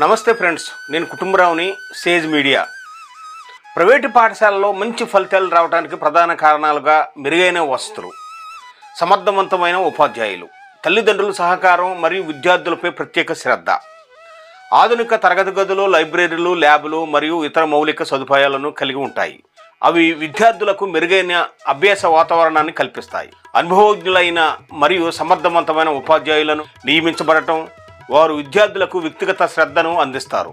నమస్తే ఫ్రెండ్స్ నేను కుటుంబరావుని Sage media. Private పాఠశాలలో మంచి ఫలితాలు రావడానికి ప్రధాన కారణాలుగా మెరుగైన వసతులు సమర్థవంతమైన ఉపాధ్యాయులు తల్లిదండ్రుల సహకారం మరియు విద్యార్థులపై ప్రత్యేక శ్రద్ధ. ఆధునిక తరగతి గదులు లైబ్రరీలు ల్యాబులు మరియు ఇతర మౌలిక సదుపాయాలను కలిగి ఉంటాయి. అవి విద్యార్థులకు మెరుగైన అభ్యాస వాతావరణాన్ని కల్పిస్తాయి. అనుభవజ్ఞులైన మరియు సమర్థవంతమైన ఉపాధ్యాయులను నియమించబడటం వారు విద్యార్థులకు వ్యక్తిగత శ్రద్ధను అందిస్తారు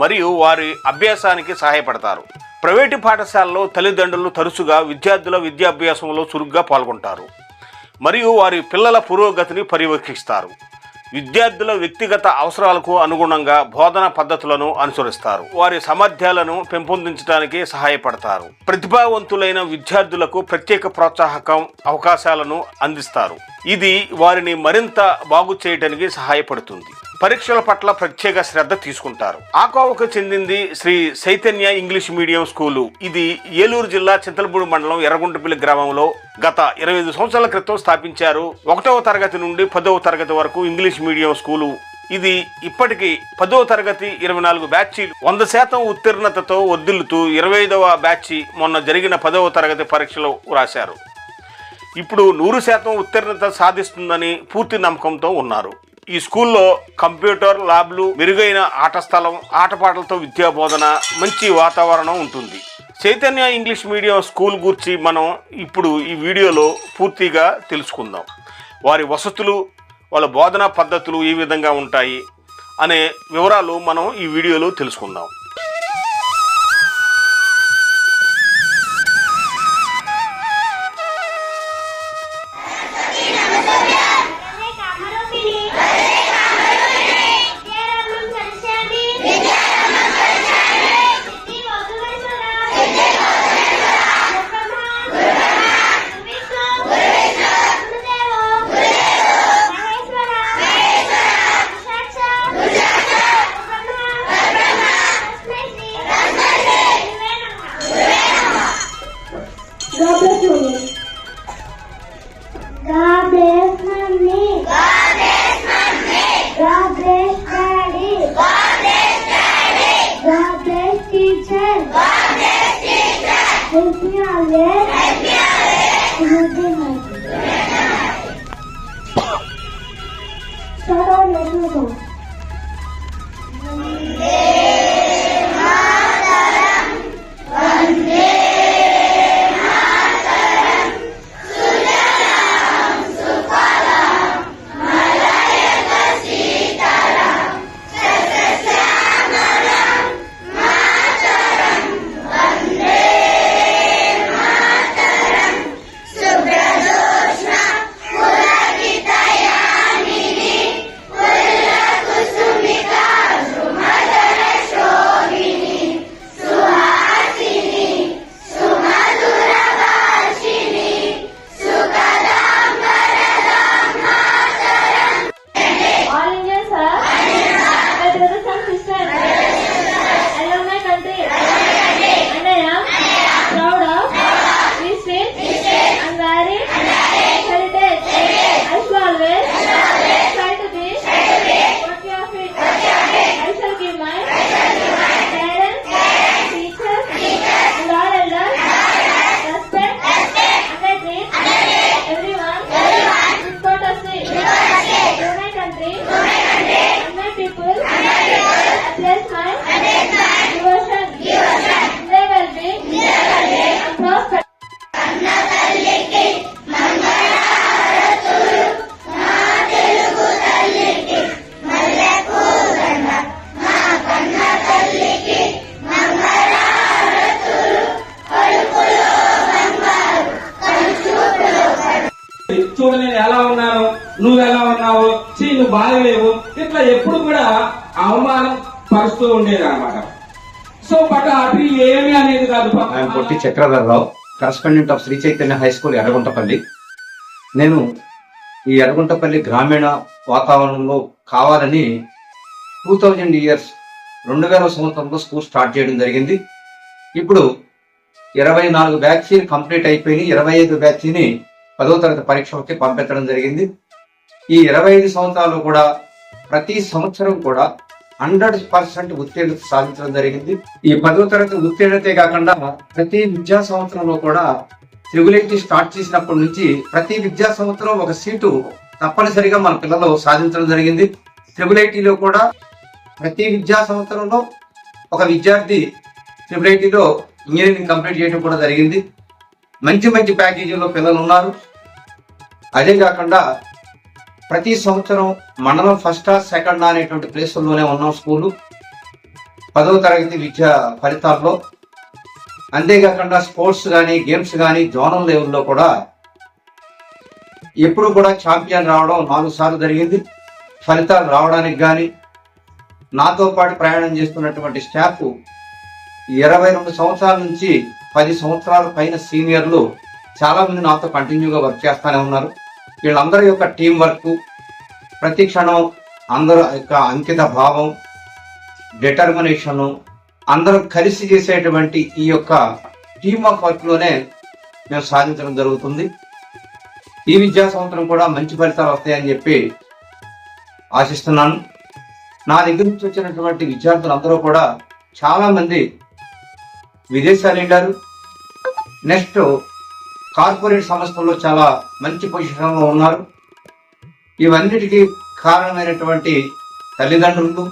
మరియు వారి అభ్యాసానికి సహాయపడతారు. ప్రైవేటు పాఠశాలలో తల్లిదండ్రులు తరచుగా విద్యార్థుల విద్యాభ్యాసంలో చురుగ్గా పాల్గొంటారు మరియు వారి పిల్లల పురోగతిని పర్యవేక్షిస్తారు. విద్యార్థుల వ్యక్తిగత అవసరాలకు అనుగుణంగా బోధన పద్ధతులను అనుసరిస్తారు. వారి సామర్థ్యాలను పెంపొందించడానికి సహాయపడతారు. ప్రతిభావంతులైన విద్యార్థులకు ప్రత్యేక ప్రోత్సాహకం అవకాశాలను అందిస్తారు. ఇది వారిని మరింత బాగు చేయడానికి సహాయపడుతుంది. పరీక్షల పట్ల ప్రత్యేక శ్రద్ధ తీసుకుంటారు. ఆకోవకు చెందింది Sri Chaitanya English medium school. ఇది ఏలూరు జిల్లా చింతలపూడి మండలం ఎర్రగుంటపల్లి గ్రామంలో గత ఇరవై ఐదు సంవత్సరాల క్రితం స్థాపించారు. ఒకటవ తరగతి నుండి పదవ తరగతి వరకు ఇంగ్లీష్ మీడియం స్కూలు. ఇది ఇప్పటికీ పదవ తరగతి ఇరవై నాలుగు బ్యాచీలు వంద శాతం ఉత్తీర్ణతతో వద్దులుతూ ఇరవై ఐదవ బ్యాచ్ మొన్న జరిగిన పదవ తరగతి పరీక్షలో రాశారు. ఇప్పుడు నూరు శాతం ఉత్తీర్ణత సాధిస్తుందని పూర్తి నమ్మకంతో ఉన్నారు. ఈ స్కూల్లో కంప్యూటర్ ల్యాబ్లు మెరుగైన ఆట స్థలం ఆటపాటలతో విద్యా బోధన మంచి వాతావరణం ఉంటుంది. చైతన్య ఇంగ్లీష్ మీడియం స్కూల్ గురించి మనం ఇప్పుడు ఈ వీడియోలో పూర్తిగా తెలుసుకుందాం. వారి వసతులు వాళ్ళ బోధనా పద్ధతులు ఏ విధంగా ఉంటాయి అనే వివరాలు మనం ఈ వీడియోలో తెలుసుకుందాం. నేను ఎలా ఉన్నాను నువ్వు ఎలా ఉన్నావు చీ నువ్వు బాగలేవు ఇట్లా ఎప్పుడు కూడా అవమానం పరుస్తూ ఉండేది అనమాట సో బట్ అటు ఏమి అనేది కాదు పాపం. Potti Chakradhararao correspondent of Sri Chaitanya high school Erraguntapalli. నేను ఈ ఎర్రగుంటపల్లి గ్రామీణ వాతావరణంలో కావాలని టూ థౌజండ్ ఇయర్స్ రెండు వేల సంవత్సరంలో స్కూల్ స్టార్ట్ చేయడం జరిగింది. ఇప్పుడు ఇరవై నాలుగు బ్యాచ్లు కంప్లీట్ అయిపోయి ఇరవై ఐదు బ్యాచ్ని పదో తరగతి పరీక్షలకి పంపించడం జరిగింది. ఈ ఇరవై ఐదు సంవత్సరాలు కూడా ప్రతి సంవత్సరం కూడా హండ్రెడ్ పర్సెంట్ ఉత్తీర్ణత సాధించడం జరిగింది. ఈ పదో తరగతి ఉత్తీర్ణతే కాకుండా ప్రతి విద్యా సంవత్సరంలో కూడా త్రిబుల్ ఐటీ స్టార్ట్ చేసినప్పటి నుంచి ప్రతి విద్యా సంవత్సరం ఒక సీటు తప్పనిసరిగా మన పిల్లలు సాధించడం జరిగింది. త్రిబుల్ ఐటీలో కూడా ప్రతి విద్యా సంవత్సరంలో ఒక విద్యార్థి త్రిబుల్ ఐటీలో ఇంజనీరింగ్ కంప్లీట్ చేయడం కూడా జరిగింది. మంచి మంచి ప్యాకేజీలో పిల్లలు ఉన్నారు. అదే కాకుండా ప్రతి సంవత్సరం మండలం ఫస్ట్ సెకండ్ అనేటువంటి ప్లేసుల్లోనే ఉన్నాం స్కూలు. పదవ తరగతి విద్యా ఫలితాల్లో. అంతేకాకుండా స్పోర్ట్స్ కానీ గేమ్స్ కానీ జోనల్ లెవెల్లో కూడా ఎప్పుడు కూడా ఛాంపియన్ రావడం నాలుగు సార్లు జరిగింది. ఫలితాలు రావడానికి కానీ నాతో పాటు ప్రయాణం చేస్తున్నటువంటి స్టాఫ్ ఇరవై రెండు సంవత్సరాల నుంచి పది సంవత్సరాల పైన సీనియర్లు చాలా మంది నాతో కంటిన్యూగా వర్క్ చేస్తూనే ఉన్నారు. వీళ్ళందరి యొక్క టీం వర్క్ ప్రతి క్షణం అందరూ యొక్క అంకిత భావం డిటర్మినేషన్ అందరూ కలిసి చేసేటువంటి ఈ యొక్క టీమ్ ఆఫ్ వర్క్లోనే మేము సాధించడం జరుగుతుంది. ఈ విద్యా సంవత్సరం కూడా మంచి ఫలితాలు వస్తాయని చెప్పి ఆశిస్తున్నాను. నా దగ్గర నుంచి వచ్చినటువంటి విద్యార్థులు అందరూ కూడా చాలామంది విదేశాలు వెళ్ళారు. నెక్స్ట్ కార్పొరేట్ సంస్థల్లో చాలా మంచి పొజిషన్లో ఉన్నారు. ఇవన్నిటికీ కారణమైనటువంటి తల్లిదండ్రులు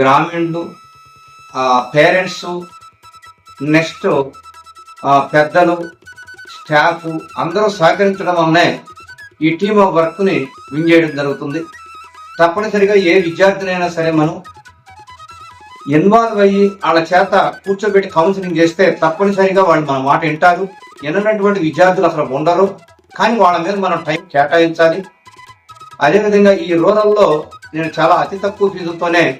గ్రామీణులు పేరెంట్స్ నెక్స్ట్ పెద్దలు స్టాఫ్ అందరూ సహకరించడం వల్లనే ఈ టీమ్ ఆఫ్ వర్క్ని విన్ చేయడం జరుగుతుంది. తప్పనిసరిగా ఏ విద్యార్థినైనా సరే మనం ఇన్వాల్వ్ అయ్యి వాళ్ళ చేత కూర్చోబెట్టి కౌన్సిలింగ్ చేస్తే తప్పనిసరిగా వాళ్ళు మన మాట వింటారు. ఎన్నటువంటి విద్యార్థులు అసలు ఉండరు. కానీ వాళ్ళ మీద మనం టైం కేటాయించాలి. అదేవిధంగా ఈ రూరల్లో నేను చాలా అతి తక్కువ ఫీజుతోనే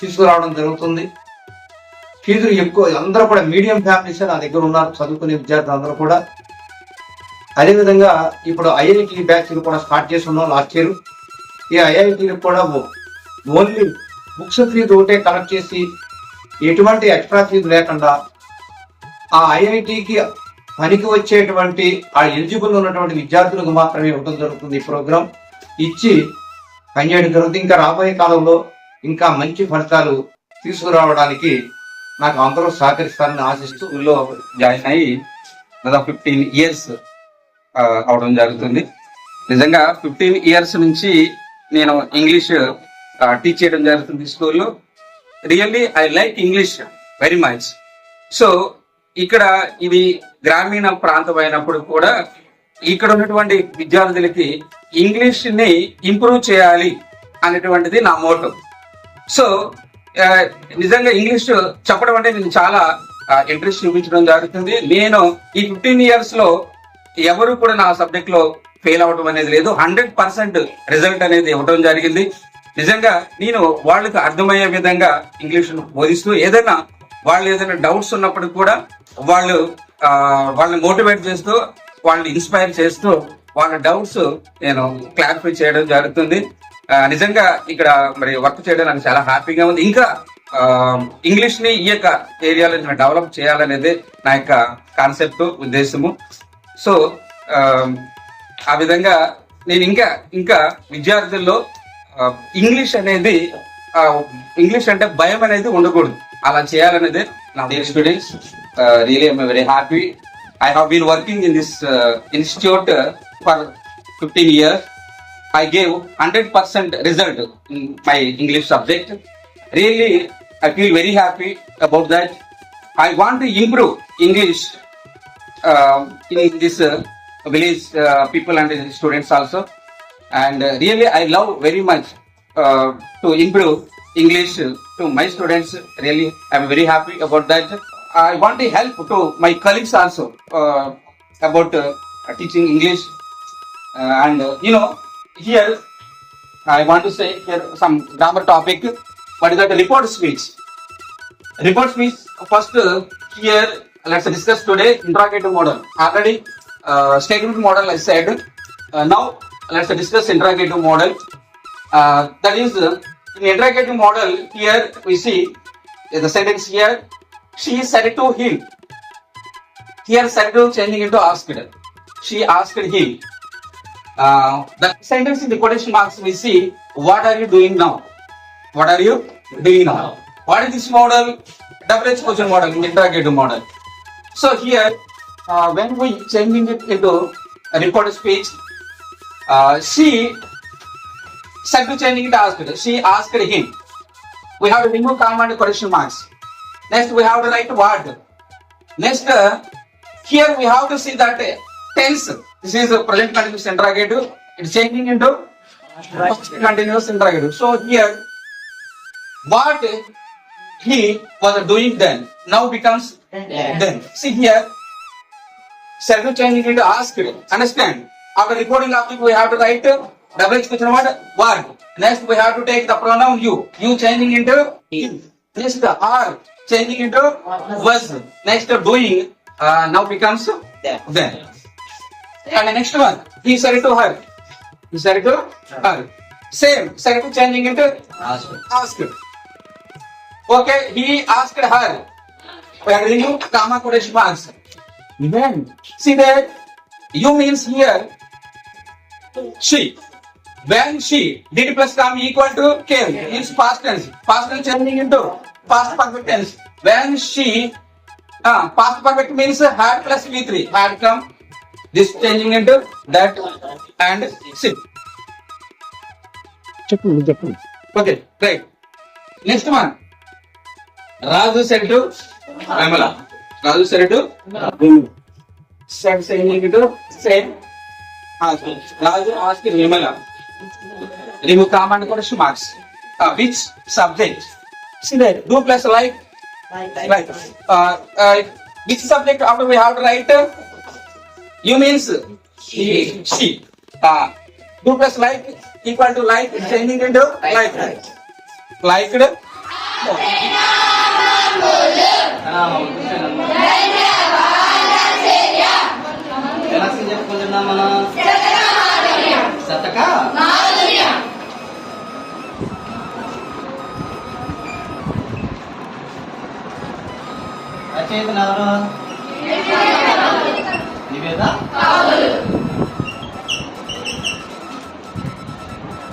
తీసుకురావడం జరుగుతుంది. ఫీజులు ఎక్కువ అందరూ కూడా మీడియం ఫ్యామిలీస్ నా దగ్గర ఉన్నారు చదువుకునే విద్యార్థులు అందరూ కూడా. అదేవిధంగా ఇప్పుడు ఐఐటి బ్యాచ్లు కూడా స్టార్ట్ చేస్తున్నాం లాస్ట్ ఇయర్. ఈ ఐఐటీలు కూడా ఓన్లీ బుక్స్ ఫీజు ఒకటే కలెక్ట్ చేసి ఎటువంటి ఎక్స్ట్రా ఫీజు లేకుండా ఆ ఐఐటికి పనికి వచ్చేటువంటి ఆ ఎలిజిబుల్ ఉన్నటువంటి విద్యార్థులకు మాత్రమే ఇవ్వడం జరుగుతుంది ఈ ప్రోగ్రాం. ఇచ్చి పనిచేయడం జరుగుతుంది ఇంకా రాబోయే కాలంలో ఇంకా మంచి ఫలితాలు తీసుకురావడానికి నాకు అందరూ సహకరిస్తారని ఆశిస్తూ స్కూల్లో జాయిన్ అయ్యి దాదాపు ఫిఫ్టీన్ ఇయర్స్ అవడం జరుగుతుంది. నిజంగా ఫిఫ్టీన్ ఇయర్స్ నుంచి నేను ఇంగ్లీష్ టీచ్ చేయడం జరుగుతుంది స్కూల్లో. Really I like English very much so ఇక్కడ ఇది గ్రామీణ ప్రాంతం అయినప్పుడు కూడా ఇక్కడ ఉన్నటువంటి విద్యార్థులకి ఇంగ్లీష్ని ఇంప్రూవ్ చేయాలి అనేటువంటిది నా మోటో. సో నిజంగా ఇంగ్లీష్ చెప్పడం అంటే నేను చాలా ఇంట్రెస్ట్ చూపించడం జరుగుతుంది. నేను ఈ ఫిఫ్టీన్ ఇయర్స్లో ఎవరు కూడా నా సబ్జెక్ట్లో ఫెయిల్ అవ్వడం అనేది లేదు. హండ్రెడ్ పర్సెంట్ రిజల్ట్ అనేది ఇవ్వడం జరిగింది. నిజంగా నేను వాళ్ళకి అర్థమయ్యే విధంగా ఇంగ్లీష్ బోధిస్తూ ఏదైనా వాళ్ళు ఏదైనా డౌట్స్ ఉన్నప్పుడు కూడా వాళ్ళు వాళ్ళని మోటివేట్ చేస్తూ వాళ్ళని ఇన్స్పైర్ చేస్తూ వాళ్ళ డౌట్స్ నేను క్లారిఫై చేయడం జరుగుతుంది. నిజంగా ఇక్కడ మరి వర్క్ చేయడం నాకు చాలా హ్యాపీగా ఉంది. ఇంకా ఇంగ్లీష్ని ఈ యొక్క ఏరియాలో నేను డెవలప్ చేయాలనేది నా యొక్క కాన్సెప్ట్ ఉద్దేశము. సో ఆ విధంగా నేను ఇంకా ఇంకా విద్యార్థుల్లో ఇంగ్లీష్ అనేది ఇంగ్లీష్ అంటే భయం అనేది ఉండకూడదు. అలా చేయాలనేది Dear students, uh, really I'm very happy. I have been working in this uh, institute uh, for 15 years. I gave 100% result in my English subject. Really, I feel very happy about that. I want to improve English uh, in this uh, village uh, people and students also. And uh, really, I love very much uh, to improve English to my students. Really, I'm very happy about that. I want to help to my colleagues also uh, about uh, teaching English. Uh, and uh, you know, here I want to say here some grammar topic. What is that report speech? Report speech. First, uh, here let's discuss today interrogative model. Already uh, statement model I said. Uh, now let's discuss interrogative model. Uh, that is uh, in interrogative model. Here we see uh, the sentence here. She said to him. Here said to changing into asked. She asked him. Uh, the sentence in the quotation marks we see what are you doing now what are you doing now what is this model double question model interrogative model so here uh, when we changing it into a recorded speech uh, she said to changing it asked she asked him we have to remove comma and question marks. Next we have to write word. Next here we have to see that tense. This is a present continuous interrogative it's changing into continuous interrogative so here what he was doing then now becomes then. See here Circle changing into asked. Understand? After recording object, we have to write double question word word. Next, we have to take the pronoun you. You changing into. Next, the are changing into was. Next, the doing uh, now becomes then. And the next one, he said to her. He said to her. Same. Circle changing into asked. Okay, he asked her. We are reading comma quotation marks. When see that you means here she. When she did plus come equal to came means past tense. Past tense changing into past perfect tense. When she uh, past perfect means had plus V3 had come. This changing into that and she. Okay, great. Next one. Raju said to Ramala. Raju said to said saying to same. Raju asked Nirmala. Remove comma and question marks. Uh, which subject? See that. Do plus like. Right. Uh, uh, which subject after we have to write? uh, You means she. She. Uh, do plus like equal to like changing into like. Liked. ఎలా రచయితలు ఎవరు నివేద?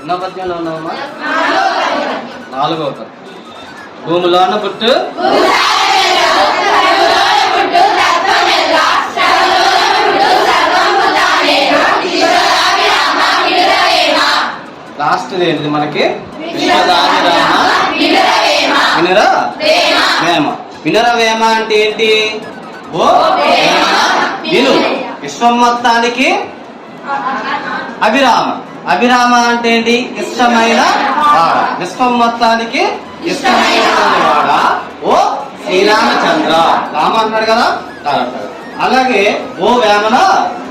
ఎన్నో పద్యంలో ఉన్నామమ్మా నాలుగో పద్యం. భూమిలోన పుట్టు. Last ఏంటి మనకి? విశ్వదాని రామ వినరా? ప్రేమ వినరవేమ అంటే ఏంటి? ఓ విను. విశ్వం మొత్తానికి అభిరామ. అభిరామ అంటే ఏంటి? ఇష్టమైన వాడ. విశ్వం మొత్తానికి ఇష్టమైన వాడ. ఓ శ్రీరామచంద్ర. రామ అంటున్నాడు కదా? అలాగే ఓ వేమన.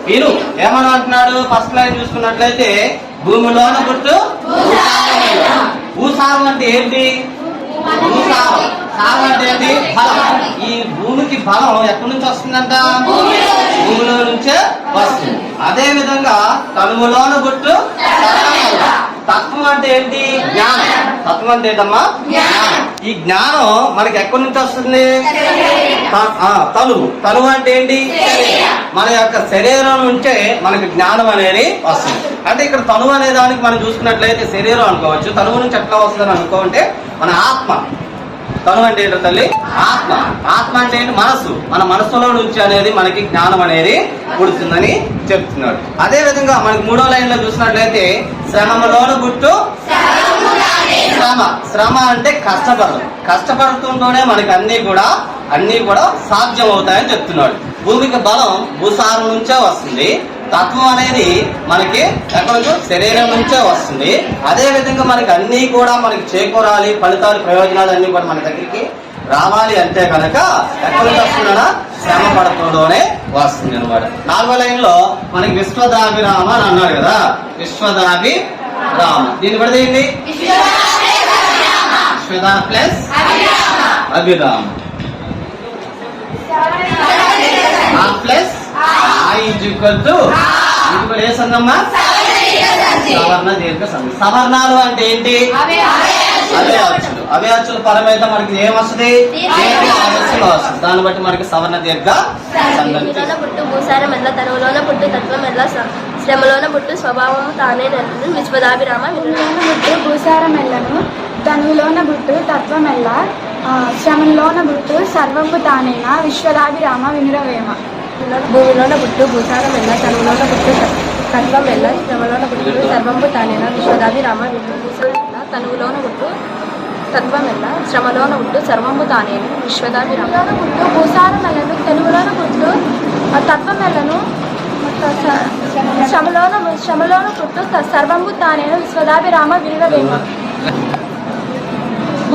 విను. వేమన అంటున్నాడు. ఫస్ట్ లైన్ చూసుకున్నట్లయితే భూమిలోన పుట్టు భూసారం అంటే ఏంటి? భూసారం. అంటే ఏంటి బలం ఈ భూమికి బలం ఎక్కడి నుంచి వస్తుందంట? భూమిలో నుంచే వస్తుంది. అదే విధంగా తనువులోన సర్వమల్ల. తత్వం అంటే ఏంటి? జ్ఞానం. తత్వం అంటే ఏంటమ్మా? ఈ జ్ఞానం మనకి ఎక్కడి నుంచి వస్తుంది? త- ఆ, తనువు. తనువు అంటే ఏంటి? మన యొక్క శరీరం నుంచే మనకి జ్ఞానం అనేది వస్తుంది. అంటే ఇక్కడ తనువు అనే దానికి మనం చూసుకున్నట్లయితే శరీరం అనుకోవచ్చు. తనువు నుంచి ఎట్లా వస్తుందని అనుకోంటే మన ఆత్మ. తనువు అంటే ఏంటో తల్లి? ఆత్మ. ఆత్మ అంటే ఏంటి? మనసు మన మనసులో నుంచి అనేది మనకి జ్ఞానం అనేది పుడుతుందని చెప్తున్నాడు. అదే విధంగా మనకి మూడో లైన్లో చూసినట్లయితే శ్రమలోన గుట్టు శ్రమ. శ్రమ అంటే కష్టపడదు కష్టపడుతుంటూనే మనకి అన్ని కూడా అన్ని కూడా సాధ్యం అవుతాయని చెప్తున్నాడు. భూమికి బలం భూసారం నుంచే వస్తుంది. తత్వం అనేది మనకి ఎక్కడ నుంచి? శరీరం నుంచే వస్తుంది. అదే విధంగా మనకి అన్ని కూడా మనకి చేకూరాలి ఫలితాలు ప్రయోజనాలు అన్ని కూడా మన దగ్గరికి రావాలి అంటే కనుక ఎక్కడ నుంచి వస్తుందా శ్రమ పడుతుండోనే వస్తుంది అనమాట నాలుగో లైన్లో మనకి విశ్వదాభిరామ అని అన్నాడు కదా. విశ్వదాభి రామ దీన్ని కూడా ఏంటి? విశ్వదా ప్లస్ అభిరామ. ప్లస్ ఏ సవర్ణ దీర్ఘ సవర్ణాలు అంటే ఏంటి? అవే అచ్చులు అవే అచ్చులు పరమైతే మనకి ఏం వస్తుంది? దాన్ని బట్టి మనకి సవర్ణ దీర్ఘ పుట్టు భూసారం ఎట్ల తనువులోన పుట్టు తత్వం ఎట్ల శ్రమలోన పుట్టు స్వభావము తానే నెలను విశ్వదాభిరామ వినుడు ముద్దు భూసారం ఎల్లను తనువులోన గుట్టు తత్వమెల్ల ఆ, శ్రమంలోన గుట్టు సర్వంపు తానేన? విశ్వదాభిరామ వినురవేమ. భూమిలోన పుట్టు భూసారం ఎల్ల తనువులోన పుట్టు తత్వం ఎల్ల శ్రమలోన పుట్టు సర్వంబు తానేన విశ్వదాభి రామ భూసారం తనువులోన పుట్టు తత్వం ఎల్ల శ్రమలోన పుట్టు సర్వంబు తానేను విశ్వదాభి రామలోన పుట్టు గుట్టు భూసారమెల్లను తెలుగులోన గుట్టు ఆ, తత్వమెల్లను శ్రమలోన శ్రమలోన పుట్టు త- సర్వంబు తానేన విశ్వదాభిరామ వినురవేమ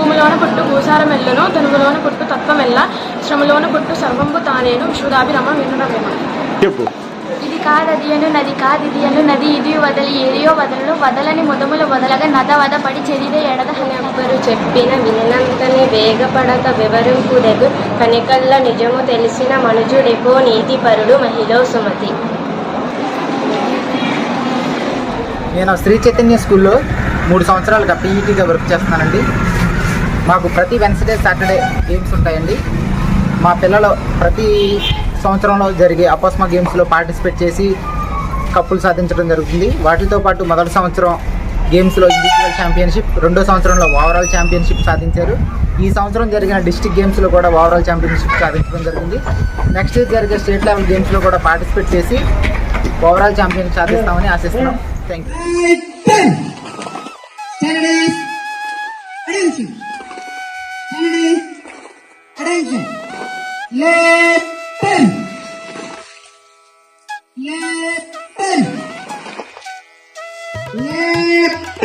భూమిలోన పుట్టు భూసారం ఎల్లును తనుగులోన పుట్టు తత్వమెల్ల శ్రమలోన పుట్టు సర్వంబు తానేను విశ్వదాభిరమ వినురవేమ చెప్పు. ఇది కాదది అను నది కాదిది అను నది ఇది వదలి ఏదియో వదలను వదలని మొదములు వదలగా నద వద పడి చెదిదే ఎడద ఎవ్వరు చెప్పిన వినంతని వేగపడక వివరింపుదెగు కనికల్ల నిజము తెలిసిన మనుజుడెపో నీతిపరుడు మహిళ సుమతి. నేను శ్రీ చైతన్య స్కూల్లో మూడు సంవత్సరాలుగా పీఈటీగా వర్క్ చేస్తున్నానండి. మాకు ప్రతి వెన్స్డే సాటర్డే గేమ్స్ ఉంటాయండి. మా పిల్లలు ప్రతి సంవత్సరంలో జరిగే అపస్మ గేమ్స్లో పార్టిసిపేట్ చేసి కప్పులు సాధించడం జరుగుతుంది. వాటితో పాటు మొదటి సంవత్సరం గేమ్స్లో ఇండివిజువల్ ఛాంపియన్షిప్ రెండో సంవత్సరంలో ఓవరాల్ ఛాంపియన్షిప్ సాధించారు. ఈ సంవత్సరం జరిగిన డిస్టిక్ గేమ్స్లో కూడా ఓవరాల్ ఛాంపియన్షిప్ సాధించడం జరిగింది నెక్స్ట్ ఇయర్ జరిగే స్టేట్ లెవెల్ గేమ్స్లో కూడా పార్టిసిపేట్ చేసి ఓవరాల్ ఛాంపియన్ సాధిస్తామని ఆశిస్తున్నాం. Thank you Ready? Attention. Left turn. Left turn. Left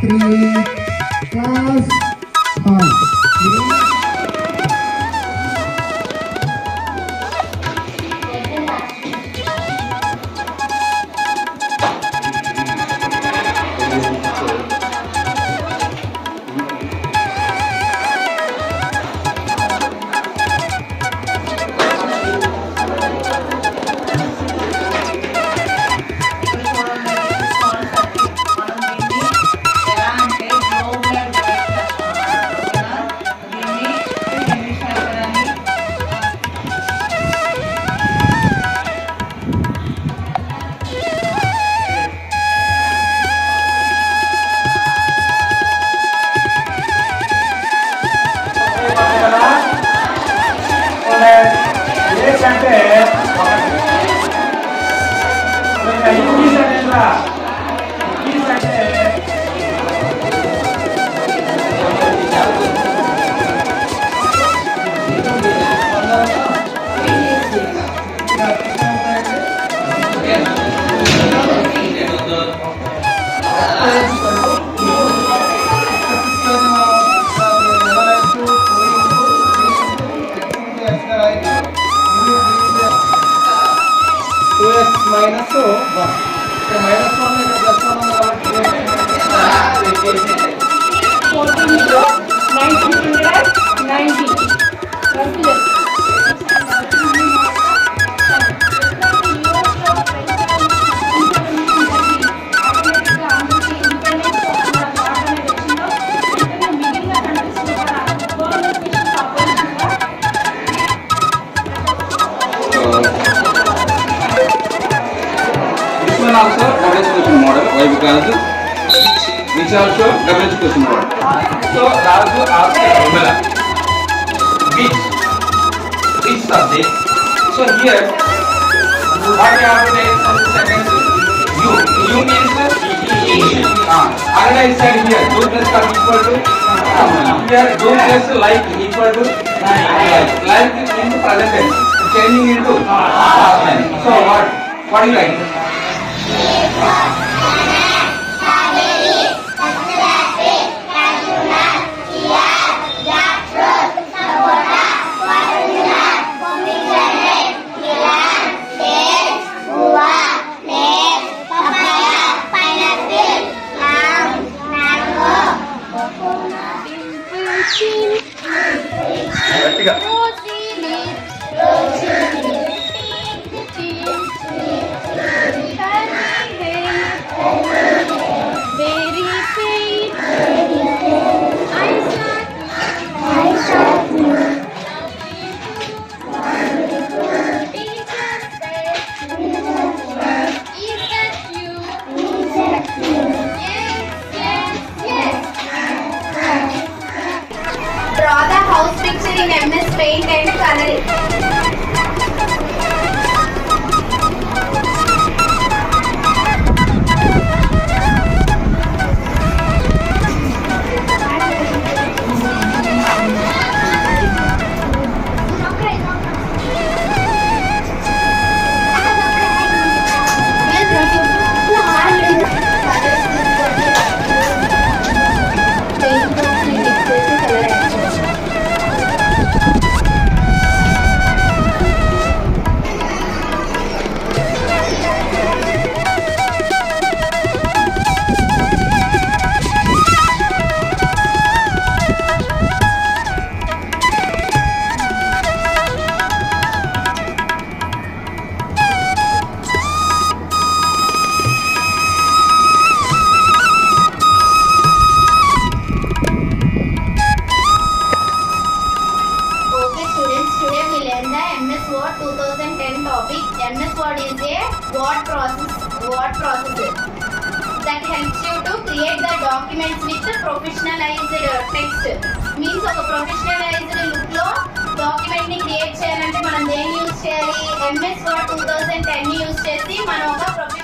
turn. కంటే ఇంగ్లీష్ అనేది 90. Equal to here do just like equal to like. into present tense, changing into past tense. So what? What do you like? The with professionalised text means ఒక professionalised లుక్లో డాక్యుమెంట్ని create చేయాలంటే మనం దేన్ని use చేయాలి? MS Word two thousand ten use చేసి మనం ఒక professional